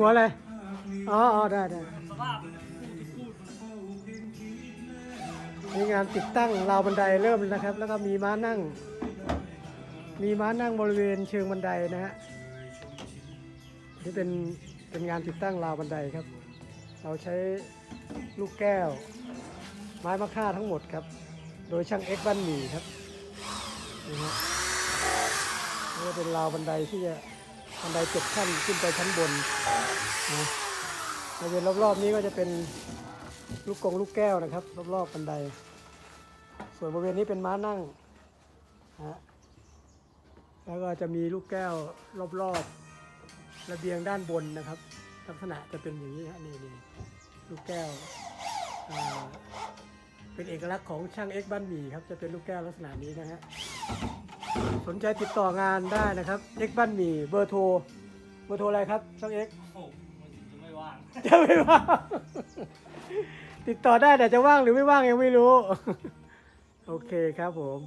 หัวอะไร อ๋ออ๋อได้ได้สภาพมีงานติดตั้งราวบันไดเริ่มนะครับ แล้วก็มีม้านั่ง มีม้านั่งบริเวณเชิงบันไดนะฮะนี่เป็นเป็นงานติดตั้งราวบันไดครับ เราใช้ลูกแก้ว ไม้มะค่าทั้งหมดครับ โดยช่างเอ็กบ้านหมี่ครับนี่ฮะนี่เป็นราวบันไดที่จะ บันไดเจ็ดขั้นขึ้นไปชั้นบนนะบริเวณรอบๆนี้ก็จะเป็นลูกกงลูกแก้วนะครับ รอบๆบันได ส่วนบริเวณนี้เป็นม้านั่งนะฮะแล้วก็จะมีลูกแก้วรอบๆระเบียงด้านบนนะครับ ลักษณะจะเป็นอย่างนี้ฮะนี่นี่ลูกแก้วเป็นเอกลักษณ์ของช่างเอ็กบ้านหมี่ครับ จะเป็นลูกแก้วลักษณะนี้นะฮะ สนใจติดต่องานได้นะครับเอ็กบ้านหมี่เบอร์โทร เบอร์โทรอะไรครับช่างเอ็กโอ้มันจะไม่ว่างจะไม่ว่างติดต่อได้แต่จะว่างหรือไม่ว่างยังไม่รู้ โอเคครับผม